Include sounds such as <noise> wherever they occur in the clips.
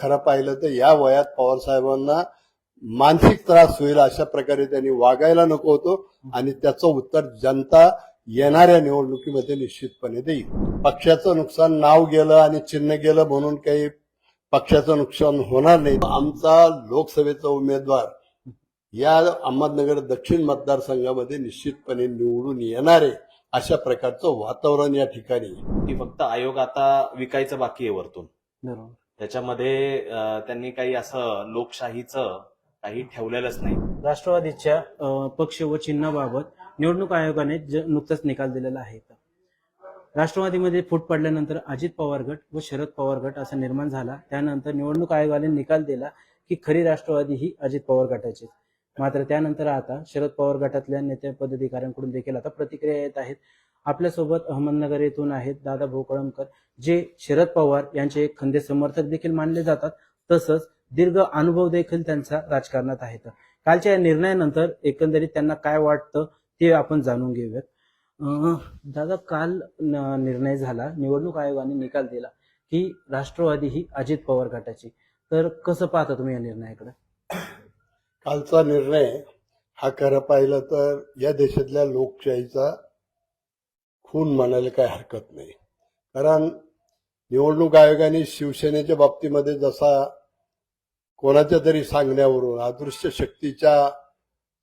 खरं पाहिलं तर या वयात पवार साहेबांना मानसिक त्रास होईल अशा प्रकारे त्यांनी वागायला नको होतो आणि त्याचं उत्तर जनता येणाऱ्या निवडणुकीमध्ये निश्चितपणे देईल. पक्षाचं नुकसान नाव गेलं आणि चिन्ह गेलं म्हणून काही पक्षाचं नुकसान होणार नाही. आमचा लोकसभेचा उमेदवार या अहमदनगर दक्षिण मतदारसंघामध्ये निश्चितपणे निवडून येणार आहे अशा प्रकारचं वातावरण या ठिकाणी फक्त आयोग आता विकायचं बाकी आहे वरतून. बरोबर. त्याच्यामध्ये त्यांनी काही असं लोकशाहीचं काही ठेवलेलंच नाही. राष्ट्रवादीच्या पक्ष व चिन्हाबाबत निवडणूक आयोगाने नुकताच निकाल दिलेला आहे राष्ट्रवादीमध्ये फूट पडल्यानंतर अजित पवार गट व शरद पवार गट असा निर्माण झाला. त्यानंतर निवडणूक आयोगाने निकाल दिला की खरी राष्ट्रवादी ही अजित पवार गटाची मात्र त्यानंतर आता शरद पवार गटातल्या नेते पदाधिकाऱ्यांकडून देखील आता प्रतिक्रिया येत आहेत. आपल्यासोबत अहमदनगर येथून आहेत दादा भोकळमकर जे शरद पवार यांचे एक खंदे समर्थक देखील मानले जातात. तसंच दीर्घ अनुभव देखील त्यांचा राजकारणात आहेत कालच्या या निर्णयानंतर एकंदरीत त्यांना काय वाटतं ते आपण जाणून घेऊयात. दादा काल निर्णय झाला निवडणूक आयोगाने निकाल दिला की राष्ट्रवादी ही अजित पवार गटाची. तर कसं पाहता तुम्ही या निर्णयाकडे? कालचा निर्णय हा खरं पाहिलं तर या देशातल्या लोकशाहीचा खून मानायला काही हरकत नाही. कारण निवडणूक आयोगाने शिवसेनेच्या बाबतीमध्ये जसा कोणाच्या तरी सांगण्यावरून अदृश्य शक्तीच्या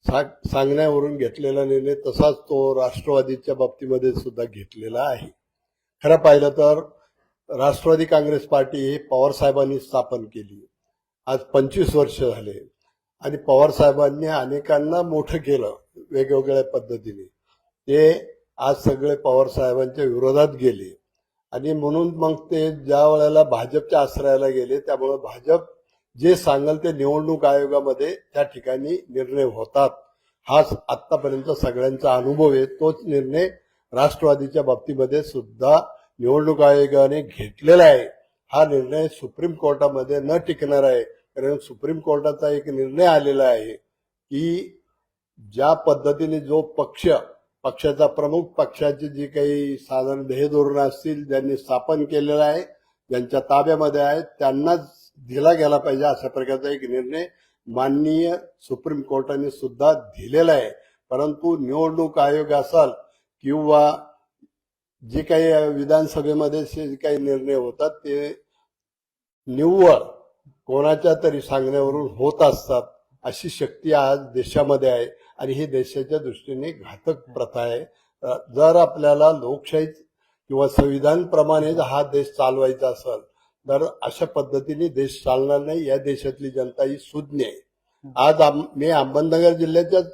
सा- सांगण्यावरून घेतलेला निर्णय तसाच तो राष्ट्रवादीच्या बाबतीमध्ये सुद्धा घेतलेला आहे. खरं पाहिलं तर राष्ट्रवादी काँग्रेस पार्टी ही पवार साहेबांनी स्थापन केली. आज पंचवीस वर्ष झाले. आणि पवारसाहेबांनी अनेकांना मोठं केलं वेगवेगळ्या पद्धतीने. ते आज सगळे पवार साहेबांच्या विरोधात गेले. आणि म्हणून मग ते ज्या वेळेला भाजपच्या आश्रयाला गेले त्यामुळे भाजप जे सांगेल ते निवडणूक आयोगामध्ये त्या ठिकाणी निर्णय होतात. हाच आतापर्यंत सगळ्यांचा अनुभव आहे. तोच निर्णय राष्ट्रवादीच्या बाबतीमध्ये सुद्धा निवडणूक आयोगाने घेतलेला आहे. हा निर्णय सुप्रीम कोर्टामध्ये न टिकणार आहे. कारण सुप्रीम कोर्टाचा एक निर्णय आलेला आहे की ज्या पद्धतीने जो पक्ष पक्षाचा प्रमुख पक्षाचे जी काही साधारण ध्येयधोरणं असतील ज्यांनी स्थापन केलेलं आहे ज्यांच्या ताब्यामध्ये आहे त्यांनाच दिला गेला पाहिजे अशा प्रकारचा एक निर्णय माननीय सुप्रीम कोर्टाने सुद्धा दिलेला आहे. परंतु निवडणूक आयोग असाल किंवा जे काही विधानसभेमध्ये जे काही निर्णय होतात ते निव्वळ कोणाच्या तरी सांगण्यावरून होत असतात अशी शक्ती आज देशामध्ये आहे. आणि ही देशाच्या दृष्टीने घातक प्रथा आहे. जर आपल्याला लोकशाही किंवा संविधानप्रमाणेच हा देश चालवायचा असेल तर अशा पद्धतीने देश चालणार नाही. या देशातली जनता ही सुज्ञ आहे. आज मी अहमदनगर जिल्ह्याच्याच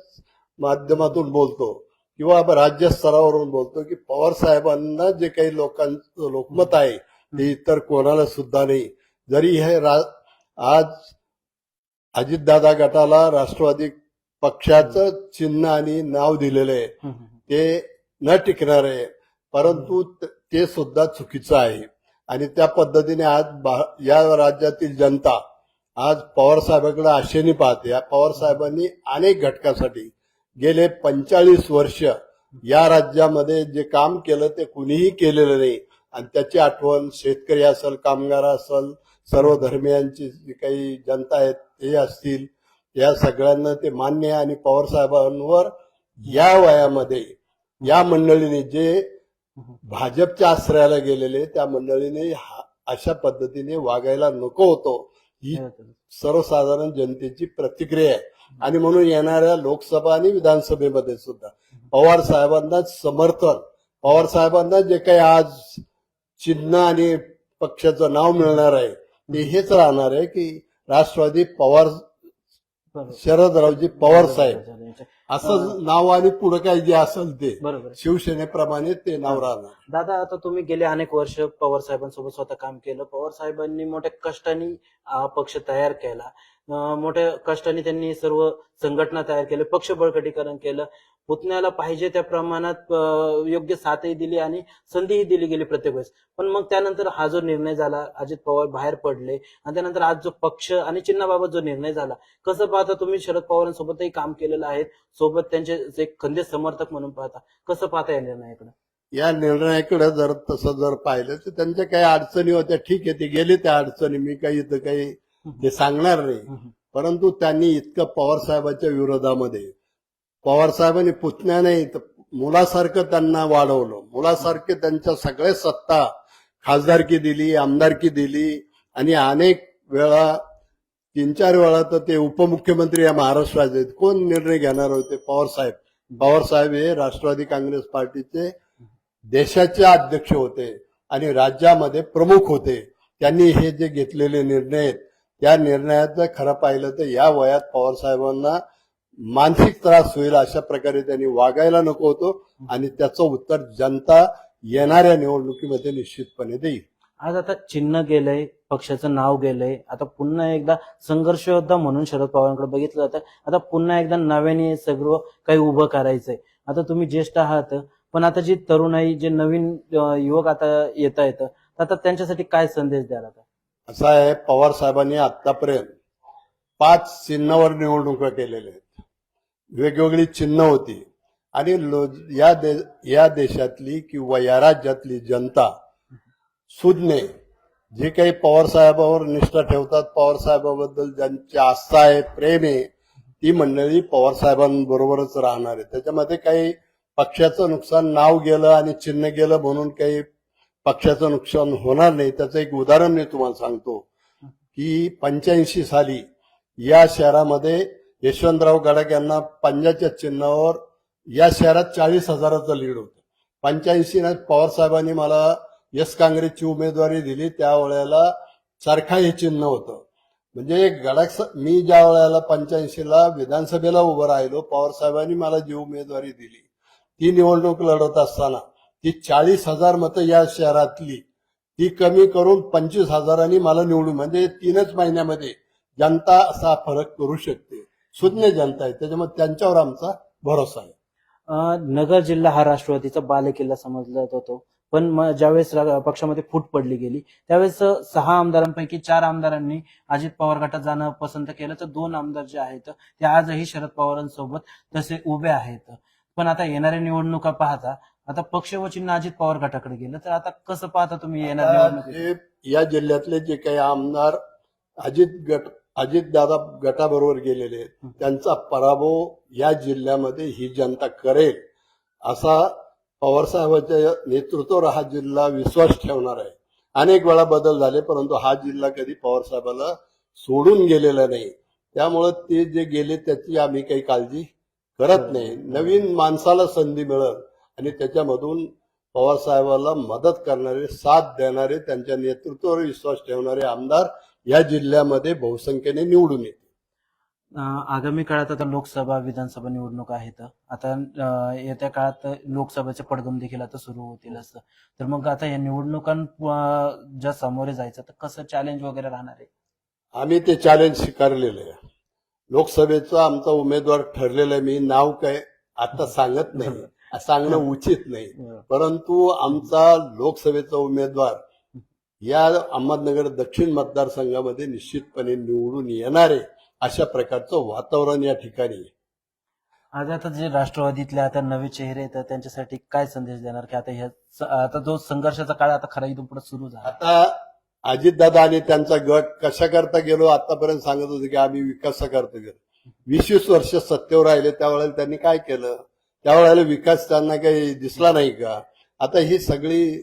माध्यमातून बोलतो किंवा राज्य स्तरावरून बोलतो की पवार साहेबांना जे काही लोकांचं लोकमत आहे ते इतर कोणाला सुद्धा नाही. जरी हे रा- आज अजितदादा गटाला राष्ट्रवादी पक्षाचं चिन्ह आणि नाव दिलेलं आहे. ते न टिकणार आहे. परंतु त- सुद्धा चुकीचं आहे. आणि त्या पद्धतीने आज या राज्यातील जनता आज पवार साहेबांकडे आशेने पाहते. या पवार साहेबांनी अनेक घटकासाठी गेले पंचाळीस वर्ष या राज्यामध्ये जे काम केलं ते कुणीही केलेलं नाही. आणि त्याची आठवण शेतकरी असेल कामगार असेल सर्व धर्मियांची जी काही जनता आहेत ते असतील या सगळ्यांना ते मान्य आहे आणि पवार साहेबांवर या वयामध्ये या मंडळीने जे भाजपच्या आश्रयाला गेलेले त्या मंडळीने हा- अशा पद्धतीने वागायला नको होतो. ही सर्वसाधारण जनतेची प्रतिक्रिया आहे. आणि म्हणून येणाऱ्या लोकसभा आणि विधानसभेमध्ये सुद्धा पवार साहेबांना समर्थन पवार साहेबांना जे काही आज चिन्ह आणि पक्षाचं नाव मिळणार आहे ते हेच राहणार आहे की राष्ट्रवादी पवार शरदरावजी पवार साहेब. असं नाव आणि पुढे काही जे असेल ते. बरोबर. शिवसेनेप्रमाणे ते नाव राहणार. दादा आता तुम्ही गेले अनेक वर्ष पवार साहेबांसोबत स्वतः काम केलं. पवार साहेबांनी मोठ्या कष्टाने हा पक्ष तयार केला. मोठ्या कष्टाने त्यांनी सर्व संघटना तयार केल्या. पक्ष बळकटीकरण केलं. पुतण्याला पाहिजे त्या प्रमाणात योग्य साथही दिली आणि संधीही दिली गेली प्रत्येक वेळेस. पण मग त्यानंतर हा जो निर्णय झाला अजित पवार बाहेर पडले आणि त्यानंतर आज जो पक्ष आणि चिन्हाबाबत जो निर्णय झाला कसं पाहता तुम्ही? शरद पवारांसोबतही काम केलेलं आहे. सोबत त्यांचे एक खंदे समर्थक म्हणून पाहता कसं पाहता या निर्णयाकडे? या निर्णयाकडे जर तसं जर पाहिलं तर त्यांच्या काही अडचणी होत्या. ठीक आहे ते गेले त्या अडचणी. मी काही इथं काही ते सांगणार नाही. परंतु त्यांनी इतकं पवार साहेबांच्या विरोधामध्ये पवारसाहेबांनी पुतण्या नाही तर मुलासारखं त्यांना वाढवलं. मुलासारखे त्यांच्या सगळ्या सत्ता खासदारकी दिली आमदारकी दिली आणि अनेक वेळा तीन चार वेळा तर ते उपमुख्यमंत्री या महाराष्ट्राचे आहेत. कोण निर्णय घेणार होते? पवार साहेब हे राष्ट्रवादी काँग्रेस पार्टीचे देशाचे अध्यक्ष होते आणि राज्यामध्ये प्रमुख होते. त्यांनी हे जे घेतलेले निर्णय आहेत त्या निर्णयाचं खरं पाहिलं तर या वयात पवार साहेबांना मानसिक त्रास होईल अशा प्रकारे त्यांनी वागायला नको होतो आणि त्याचं उत्तर जनता येणाऱ्या निवडणुकीमध्ये निश्चितपणे देईल. आज आता चिन्ह गेलंय पक्षाचं नाव गेलंय. आता पुन्हा एकदा संघर्ष योद्धा म्हणून शरद पवारांकडे बघितलं जातं. आता पुन्हा एकदा नव्याने सगळं काही उभं करायचंय. आता तुम्ही ज्येष्ठ आहात पण आता जी तरुणाई जे नवीन युवक आता येत आहेत तर आता त्यांच्यासाठी काय संदेश द्याल आता? असं आहे पवार साहेबांनी आतापर्यंत पाच चिन्हावर निवडणुका केलेल्या आहेत. वेगवेगळी चिन्ह होती. आणि या दे या देशातली किंवा या राज्यातली जनता सुज्ञे जे काही पवार साहेबावर निष्ठा ठेवतात पवारसाहेबाबद्दल ज्यांची आस्था आहे प्रेम आहे ती मंडळी पवार साहेबांबरोबरच राहणार आहे. त्याच्यामध्ये काही पक्षाचं नुकसान नाव गेलं आणि चिन्ह गेलं म्हणून काही पक्षाचं नुकसान होणार नाही. त्याचं एक उदाहरण मी तुम्हाला सांगतो की पंच्याऐंशी साली या शहरामध्ये यशवंतराव गडाख यांना पंजाच्या चिन्हावर या शहरात चाळीस हजाराचं लीड होतं. पंच्याऐंशी पवार साहेबांनी मला यस काँग्रेसची उमेदवारी दिली त्यावेळेला सारखा हे चिन्ह होतं. म्हणजे गडाख मी ज्या वेळेला पंच्याऐंशीला विधानसभेला उभं राहिलो पवार साहेबांनी मला जी उमेदवारी दिली ती निवडणूक लढवत असताना ती चाळीस हजार मतं या शहरातली ती कमी करून पंचवीस हजारांनी मला निवडून म्हणजे तीनच महिन्यामध्ये जनता असा फरक करू शकते. सुज्ञ जनता आहे. त्याच्यामुळे त्यांच्यावर आमचा भरोसा आहे. अं, नगर जिल्हा हा राष्ट्रवादीचा बालेकिल्ला समजला जात. होतो पण म- ज्यावेळेस रा- पक्षामध्ये फूट पडली गेली त्यावेळेस अं, सहा आमदारांपैकी चार आमदारांनी अजित पवार गटात जाणं पसंत केलं. तर दोन आमदार जे आहेत ते आजही शरद पवारांसोबत तसे उभे आहेत. पण आता येणाऱ्या निवडणुका पाहता आता पक्ष व चिन्ह अजित पवार गटाकडे गेलं तर आता कसं पाहता तुम्ही येणार आता निवडणुकीत? हे या जिल्ह्यातले जे काही आमदार अजित गट अजित दादा गटाबरोबर गेलेले आहेत. त्यांचा पराभव या जिल्ह्यामध्ये ही जनता करेल असा पवार साहेबांच्या नेतृत्वावर हा जिल्हा विश्वास ठेवणार आहे. अनेक वेळा बदल झाले परंतु हा जिल्हा कधी पवार साहेबाला सोडून गेलेला नाही. त्यामुळं ते जे गेले त्याची आम्ही काही काळजी करत नाही. नवीन माणसाला संधी मिळत आणि त्याच्यामधून पवार साहेबाला मदत करणारे साथ देणारे त्यांच्या नेतृत्वावर विश्वास ठेवणारे आमदार या जिल्ह्यामध्ये बहुसंख्येने निवडून येतील. अं, आगामी काळात आता लोकसभा विधानसभा निवडणूक आहेत. आता येत्या काळात लोकसभेचे पडगम देखील आता सुरू होतील असं. तर मग आता या निवडणुकां अं, ज्या सामोरे जायचं तर कसं चॅलेंज वगैरे राहणार आहे? आम्ही ते चॅलेंज स्वीकारलेलं आहे. लोकसभेचा आमचा उमेदवार ठरलेला आहे. मी नाव काय आता सांगत नाही. <laughs> सांगणं उचित नाही. परंतु आमचा लोकसभेचा उमेदवार या अहमदनगर दक्षिण मतदारसंघामध्ये निश्चितपणे निवडून येणार आहे अशा प्रकारचं वातावरण या ठिकाणी आहे. आज आता जे राष्ट्रवादीतले आता नवे चेहरे आहेत त्यांच्यासाठी काय संदेश देणार? की आता ह्या आता जो संघर्षाचा काळ आता खरा इथून पुढे सुरू झाला. आता अजितदादा आणि त्यांचा गट कशा करता गेलो आतापर्यंत सांगत होते की आम्ही विकास करता गेलो. वीस वीस वर्ष सत्तेवर राहिले त्यावेळेला त्यांनी काय केलं? त्यावेळेला विकास त्यांना काही दिसला नाही का? आता ही सगळी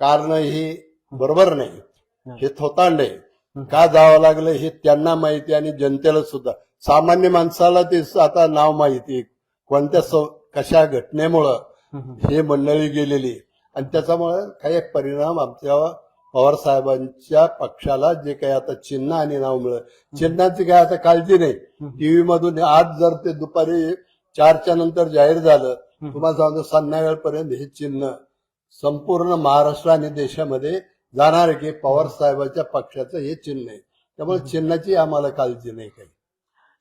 कारण ही बरोबर नाही. हे. थोतांड आहे. का जावं लागलं हे त्यांना माहिती आणि जनतेला सुद्धा. सामान्य माणसाला ते आता नाव माहिती. कोणत्या कशा घटनेमुळं हे मंडळी गेलेली. आणि त्याच्यामुळे काही परिणाम आमच्या पवार साहेबांच्या पक्षाला जे काही आता चिन्ह आणि नाव मिळत चिन्हाची काय आता काळजी नाही. टीव्ही मधून आज जर ते दुपारी चारच्या नंतर जाहीर झालं तुम्हाला सांगतो संध्याकाळपर्यंत हे चिन्ह संपूर्ण महाराष्ट्र आणि देशामध्ये जाणार आहे की पवार साहेबांच्या पक्षाचं हे चिन्ह आहे. त्यामुळे चिन्हाची आम्हाला काळजी नाही काही.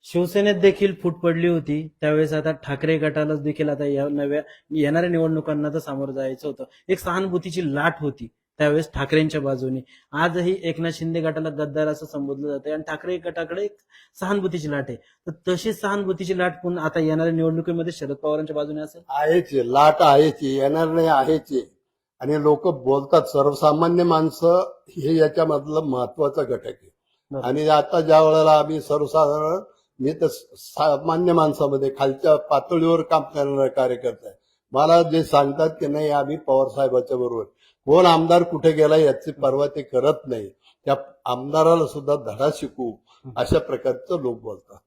शिवसेनेत देखील फूट पडली होती. त्यावेळेस आता ठाकरे गटाला देखील आता या नव्या येणाऱ्या निवडणुकांना तर सामोरं जायचं होतं. एक सहानुभूतीची लाट होती त्यावेळेस ठाकरेंच्या बाजूने. आजही एकनाथ शिंदे गटाला गद्दार असं संबोधलं जातं आणि ठाकरे गटाकडे एक सहानुभूतीची लाट आहे. तर तशी सहानुभूतीची लाट पुन्हा आता येणाऱ्या निवडणुकीमध्ये शरद पवारांच्या बाजूने असेल? आहेच आहे, लाट आहेच आहे, येणार नाही आहेच. आहे. आणि लोक बोलतात सर्वसामान्य माणसं हे याच्यामधलं महत्त्वाचा घटक आहे. आणि आता ज्या वेळेला आम्ही सर्वसाधारण मी तर सामान्य माणसामध्ये खालच्या पातळीवर काम करणारे कार्यकर्ते आहे. मला जे सांगतात की नाही आम्ही पवार साहेबाच्या बरोबर. कोण आमदार कुठे गेला याची पर्वा ते करत नाही. त्या आमदाराला सुद्धा धडा शिकू अशा प्रकारचं लोक बोलतात.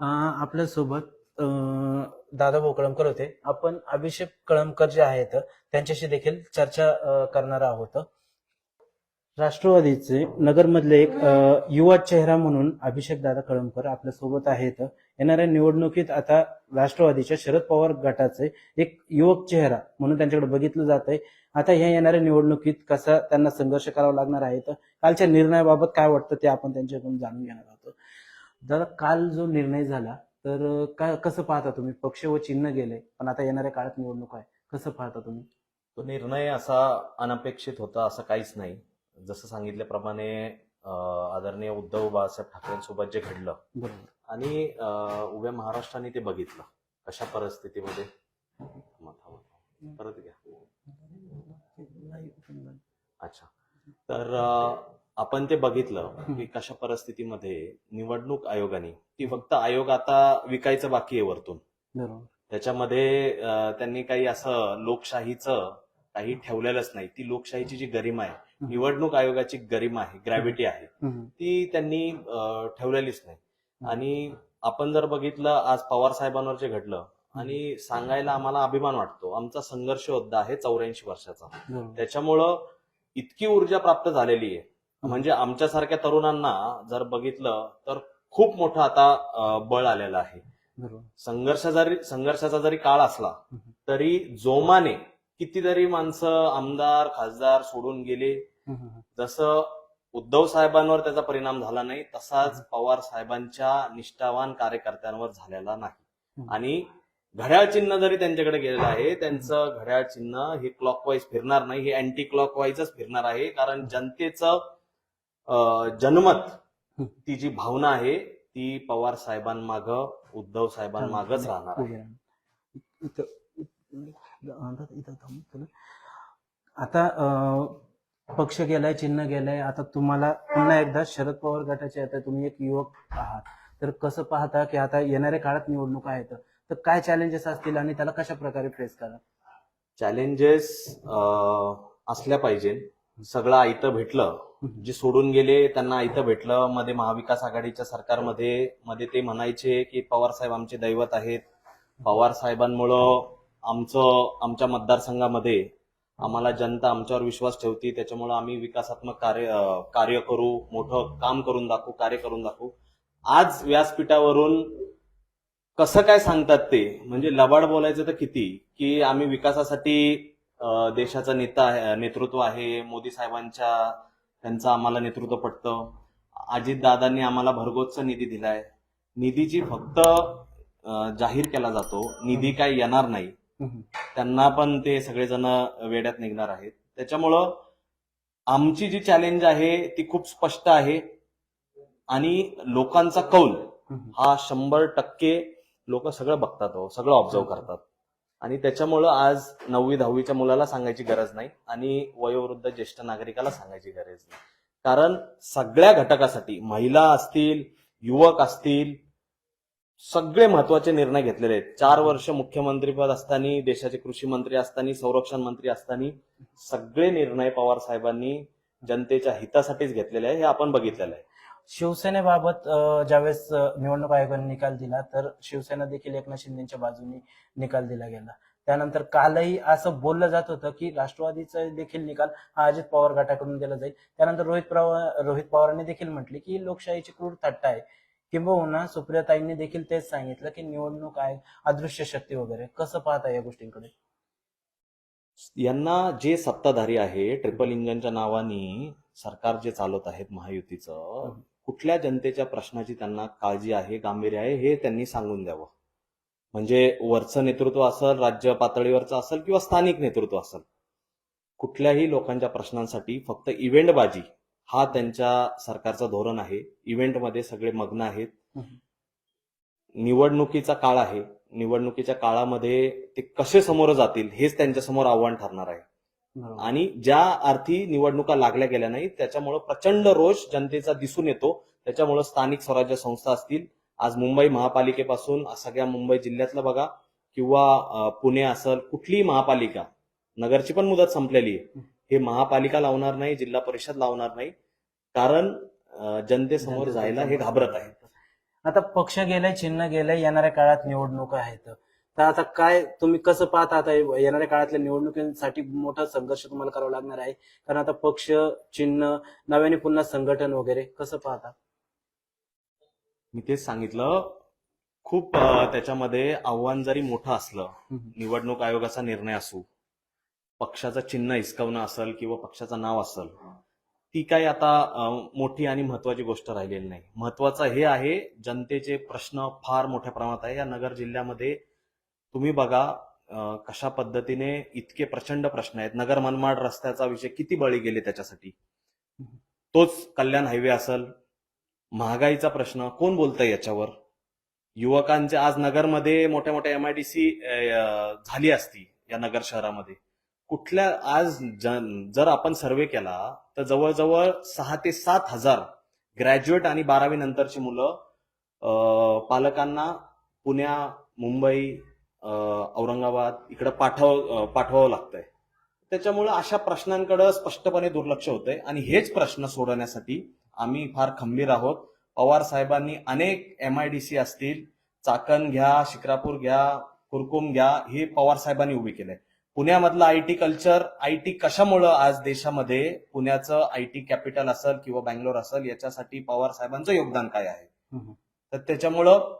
अं, आपल्यासोबत अं, दादा कळमकर होते. आपण अभिषेक कळमकर जे आहेत त्यांच्याशी देखील चर्चा करणार आहोत. राष्ट्रवादीचे नगरमधले एक युवा चेहरा म्हणून अभिषेक दादा कळमकर आपल्यासोबत आहेत. येणाऱ्या निवडणुकीत आता राष्ट्रवादीच्या शरद पवार गटाचे एक युवक चेहरा म्हणून त्यांच्याकडे बघितलं जात आहे आता ह्या येणाऱ्या निवडणुकीत कसा त्यांना संघर्ष करावा लागणार आहे? तर कालच्या निर्णयाबाबत काय वाटतं ते आपण त्यांच्याकडून जाणून घेणार आहोत. दादा काल जो निर्णय झाला तर काय कसं पाहता तुम्ही? पक्ष व चिन्ह गेले पण आता येणाऱ्या काळात निवडणूक आहे. कसं पाहता तुम्ही? तो निर्णय असा अनपेक्षित होता असं काहीच नाही. जसं सांगितल्याप्रमाणे आदरणीय उद्धव बाळासाहेब ठाकरेंसोबत जे घडलं आणि उभ्या महाराष्ट्राने ते बघितलं. कशा परिस्थितीमध्ये. परत घ्या. अच्छा. तर आपण ते बघितलं की कशा परिस्थितीमध्ये निवडणूक आयोगाने ती फक्त आयोग आता विकायचं बाकी आहे वरतून. त्याच्यामध्ये त्यांनी काही असं लोकशाहीचं काही ठेवलेलंच नाही. ती लोकशाहीची जी गरिमा आहे निवडणूक आयोगाची गरिमा आहे ग्रॅव्हिटी आहे. ती त्यांनी ठेवलेलीच नाही. आणि आपण जर बघितलं आज पवार साहेबांवर जे घडलं आणि सांगायला आम्हाला अभिमान वाटतो आमचा संघर्ष योद्धा आहे चौऱ्याऐंशी वर्षाचा. त्याच्यामुळं इतकी ऊर्जा प्राप्त झालेली आहे. म्हणजे आमच्यासारख्या तरुणांना जर बघितलं तर खूप मोठं आता बळ आलेलं आहे. संघर्ष जरी संघर्षाचा जरी काळ असला. तरी जोमाने कितीतरी माणसं आमदार खासदार सोडून गेले. जसं उद्धव साहेबांवर त्याचा परिणाम झाला नाही तसाच पवार साहेबांच्या निष्ठावान कार्यकर्त्यांवर झालेला नाही. आणि घड्याळ चिन्ह जरी त्यांच्याकडे गेलेलं आहे त्यांचं घड्याळ चिन्ह हे क्लॉकवाईज फिरणार नाही हे अँटी क्लॉकवाईजच फिरणार आहे. कारण जनतेचं जनमत ती जी भावना आहे ती पवार साहेबांमाग उद्धव साहेबांमागच राहणार आहे. आता पक्ष गेलाय चिन्ह गेलाय. आता तुम्हाला पुन्हा एकदा शरद पवार गटाचे आता तुम्ही एक युवक आहात. तर कसं पाहता की आता येणाऱ्या काळात निवडणूक आहेत तर काय चॅलेंजेस असतील आणि त्याला कशा प्रकारे फेस करा चॅलेंजेस असल्या पाहिजे. सगळं आयतं भेटलं. जे सोडून गेले त्यांना इथं भेटलं. मध्ये महाविकास आघाडीच्या सरकारमध्ये मध्ये ते म्हणायचे की पवार साहेब आमचे दैवत आहेत. पवार साहेबांमुळं आमचं आमच्या मतदारसंघामध्ये आम्हाला जनता आमच्यावर विश्वास ठेवती. त्याच्यामुळं आम्ही विकासात्मक कार्य कार्य करू मोठं काम करून दाखवू कार्य करून दाखवू. आज व्यासपीठावरून कसं काय सांगतात ते? म्हणजे लबाड बोलायचं तर किती? की आम्ही विकासासाठी देशाचा नेता आहे नेतृत्व आहे. मोदी साहेबांच्या त्यांचं आम्हाला नेतृत्व पटतं. अजित दादांनी आम्हाला भरगोतचा निधी दिलाय. निधीची फक्त जाहीर केला जातो. निधी काय येणार नाही. त्यांना पण ते सगळेजण वेड्यात निघणार आहेत. त्याच्यामुळं आमची जी चॅलेंज आहे ती खूप स्पष्ट आहे. आणि लोकांचा कौल हा शंभर टक्के लोक सगळं बघतात हो सगळं ऑब्झर्व करतात. आणि त्याच्यामुळं आज नववी दहावीच्या मुलाला सांगायची गरज नाही आणि वयोवृद्ध ज्येष्ठ नागरिकाला सांगायची गरज नाही. कारण सगळ्या घटकासाठी महिला असतील युवक असतील सगळे महत्त्वाचे निर्णय घेतलेले आहेत. चार वर्ष मुख्यमंत्रीपद असताना देशाचे कृषी मंत्री असताना संरक्षण मंत्री असताना सगळे निर्णय पवार साहेबांनी जनतेच्या हितासाठीच घेतलेले आहे हे आपण बघितलेलं आहे. शिवसेनेबाबत ज्यावेळेस निवडणूक आयोगाने निकाल दिला तर शिवसेना देखील एकनाथ शिंदेच्या बाजूने निकाल दिला गेला. त्यानंतर कालही असं बोललं जात होतं की राष्ट्रवादीचा देखील निकाल हा अजित पवार गटाकडून दिला जाईल. त्यानंतर रोहित पवार रोहित पवारांनी देखील म्हटले की लोकशाहीची क्रूर थट्टा आहे. किंबहुना सुप्रियाताईंनी देखील तेच सांगितलं की निवडणूक आयोग अदृश्य शक्ती वगैरे कसं पाहता या गोष्टींकडे? यांना जे सत्ताधारी आहे ट्रिपल इंजनच्या नावाने सरकार जे चालवत आहेत महायुतीचं कुठल्या जनतेच्या प्रश्नाची त्यांना काळजी आहे गांभीर्य आहे हे त्यांनी सांगून द्यावं. म्हणजे वरचं नेतृत्व असेल राज्य पातळीवरचं असेल किंवा स्थानिक नेतृत्व असेल कुठल्याही लोकांच्या प्रश्नांसाठी फक्त इव्हेंटबाजी हा त्यांच्या सरकारचं धोरण आहे. इव्हेंटमध्ये सगळे मग्न आहेत. निवडणुकीचा काळ आहे. निवडणुकीच्या काळामध्ये ते कसे समोर जातील हेच त्यांच्यासमोर आव्हान ठरणार आहे. आणि ज्या अर्थी निवडणुका लागल्या गेल्या नाही त्याच्यामुळं प्रचंड रोष जनतेचा दिसून येतो. त्याच्यामुळं स्थानिक स्वराज्य संस्था असतील आज मुंबई महापालिकेपासून सगळ्या मुंबई जिल्ह्यातलं बघा किंवा पुणे असेल कुठलीही महापालिका नगरची पण मुदत संपलेली आहे. हे. महापालिका लावणार नाही जिल्हा परिषद लावणार नाही. कारण जनतेसमोर जायला हे घाबरत आहे. आता पक्ष गेलाय चिन्ह गेलंय येणाऱ्या काळात निवडणुका आहेत. तर आता काय तुम्ही कसं पाहता आता येणाऱ्या काळातल्या निवडणुकीसाठी मोठा संघर्ष तुम्हाला करावा लागणार आहे? कारण आता पक्ष चिन्ह नव्याने पुन्हा संघटन वगैरे कसं पाहता? मी तेच सांगितलं. खूप त्याच्यामध्ये आव्हान जरी मोठं असलं निवडणूक आयोगाचा निर्णय असू पक्षाचं चिन्ह हिसकावणं असेल किंवा पक्षाचं नाव असेल ती काही आता मोठी आणि महत्वाची गोष्ट राहिलेली नाही. महत्वाचं हे आहे जनतेचे प्रश्न फार मोठ्या प्रमाणात आहे. या नगर जिल्ह्यामध्ये तुम्ही बघा कशा पद्धतीने इतके प्रचंड प्रश्न आहेत. नगर मनमाड रस्त्याचा विषय किती बळी गेले त्याच्यासाठी? तोच कल्याण हायवे असेल. महागाईचा प्रश्न कोण बोलतंय याच्यावर? युवकांचे आज नगरमध्ये मोठ्या मोठ्या एमआयडीसी झाली असती या नगर शहरामध्ये. कुठल्या आज जन- जर आपण सर्वे केला तर जवळजवळ सहा ते सात हजार ग्रॅज्युएट आणि बारावी नंतरची मुलं पालकांना पुण्या मुंबई औरंगाबाद इकडे पाठव पाठवावं लागतंय. त्याच्यामुळे अशा प्रश्नांकडे स्पष्टपणे दुर्लक्ष होतंय. आणि हेच प्रश्न सोडवण्यासाठी आम्ही फार खंबीर आहोत. पवार साहेबांनी अनेक एमआयडीसी असतील चाकण घ्या शिक्रापूर घ्या कुरकुम घ्या हे पवार साहेबांनी उभी केलंय. पुण्यामधलं I T culture I T कशामुळं आज देशामध्ये पुण्याचं आय टी कॅपिटल असेल किंवा बँगलोर असेल याच्यासाठी पवार साहेबांचं योगदान काय आहे. तर त्याच्यामुळं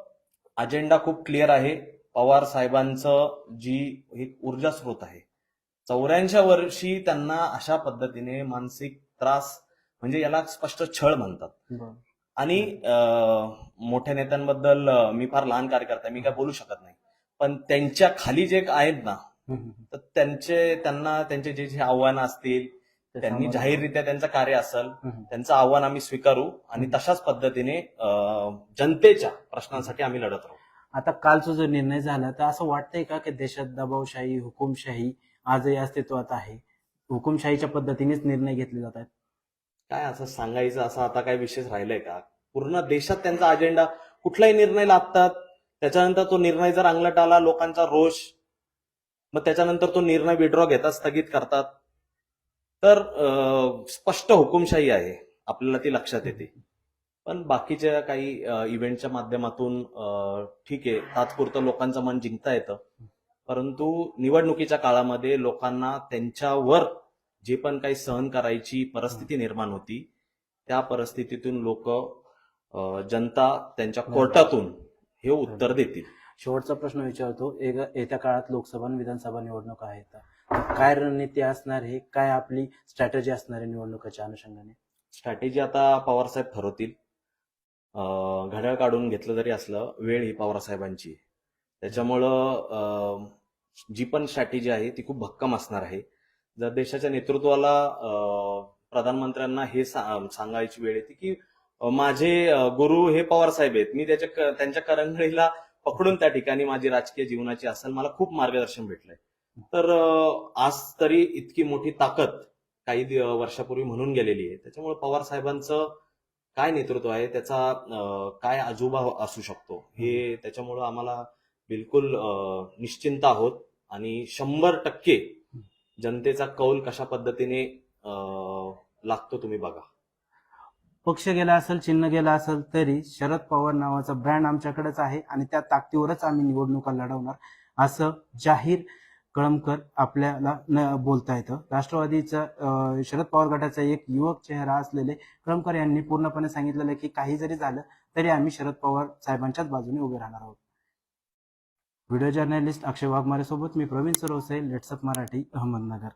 अजेंडा खूप क्लिअर आहे. पवार साहेबांचं जी एक ऊर्जा स्रोत आहे चौऱ्याऐंशी वर्षी त्यांना अशा पद्धतीने मानसिक त्रास म्हणजे याला स्पष्ट छळ म्हणतात. आणि मोठ्या नेत्यांबद्दल मी फार लहान कार्यकर्ता मी काय बोलू शकत नाही. पण त्यांच्या खाली जे आहेत ना तर त्यांचे त्यांना त्यांचे जे जे आव्हानं असतील त्यांनी जाहीररित्या त्यांचं कार्य असेल त्यांचं आव्हान आम्ही स्वीकारू आणि तशाच पद्धतीने जनतेच्या प्रश्नांसाठी आम्ही लढत राहू. आता कालचा जो निर्णय झाला तर असं वाटतंय का की देशात दबावशाही हुकुमशाही आजही अस्तित्वात आहे? हुकुमशाहीच्या पद्धतीनेच निर्णय घेतले जात आहेत. काय असं सांगायचं? असं आता काय विशेष राहिलंय का? पूर्ण देशात त्यांचा अजेंडा कुठलाही निर्णय लागतात त्याच्यानंतर तो निर्णय जर अंगलट आला लोकांचा रोष मग त्याच्यानंतर तो निर्णय विड्रॉ घेतात स्थगित करतात. तर स्पष्ट हुकुमशाही आहे आपल्याला ती लक्षात येते. पण बाकीच्या काही इव्हेंटच्या माध्यमातून ठीक आहे तात्पुरतं लोकांचं मन जिंकता येतं. परंतु निवडणुकीच्या काळामध्ये लोकांना त्यांच्यावर जे पण काही सहन करायची परिस्थिती निर्माण होती त्या परिस्थितीतून लोक जनता त्यांच्या कोर्टातून हे उत्तर देतील. शेवटचा प्रश्न विचारतो एक- येत्या काळात लोकसभा आणि विधानसभा निवडणुका आहेत काय रणनीती असणार आहे? काय आपली स्ट्रॅटेजी असणार आहे निवडणुकाच्या अनुषंगाने? स्ट्रॅटेजी आता पवारसाहेब ठरवतील. अं, घड्याळ काढून घेतलं जरी असलं वेळ ही पवारसाहेबांची त्याच्यामुळं जी पण स्ट्रॅटेजी आहे ती खूप भक्कम असणार आहे. जर देशाच्या नेतृत्वाला प्रधानमंत्र्यांना हे सा- सांगायची वेळ येते की माझे गुरु हे पवारसाहेब आहेत. मी त्याच्या त्यांच्या करंगळीला पकडून त्या ठिकाणी माझी राजकीय जीवनाची असेल मला खूप मार्गदर्शन भेटलंय. तर आज तरी इतकी मोठी ताकद काही वर्षापूर्वी म्हणून गेलेली आहे. त्याच्यामुळे पवार साहेबांचं काय नेतृत्व आहे त्याचा काय आजोबा असू शकतो हे त्याच्यामुळं आम्हाला बिलकुल निश्चिंत आहोत. आणि शंभर टक्के जनतेचा कौल कशा पद्धतीने लागतो तुम्ही बघा. पक्ष गेला असेल चिन्ह गेला असेल तरी शरद पवार नावाचा ब्रँड आमच्याकडेच आहे आणि त्या ताकदीवरच आम्ही निवडणुका लढवणार असं जाहीर कळमकर आपल्याला न बोलता येतं. राष्ट्रवादीचा शरद पवार गटाचा एक युवक चेहरा असलेले कळमकर यांनी पूर्णपणे सांगितलेलं की काही जरी झालं तरी आम्ही शरद पवार साहेबांच्याच बाजूने उभे राहणार आहोत. व्हिडिओ जर्नलिस्ट अक्षय वाघमारे सोबत मी प्रवीण सरोसे लेट्सअप मराठी अहमदनगर.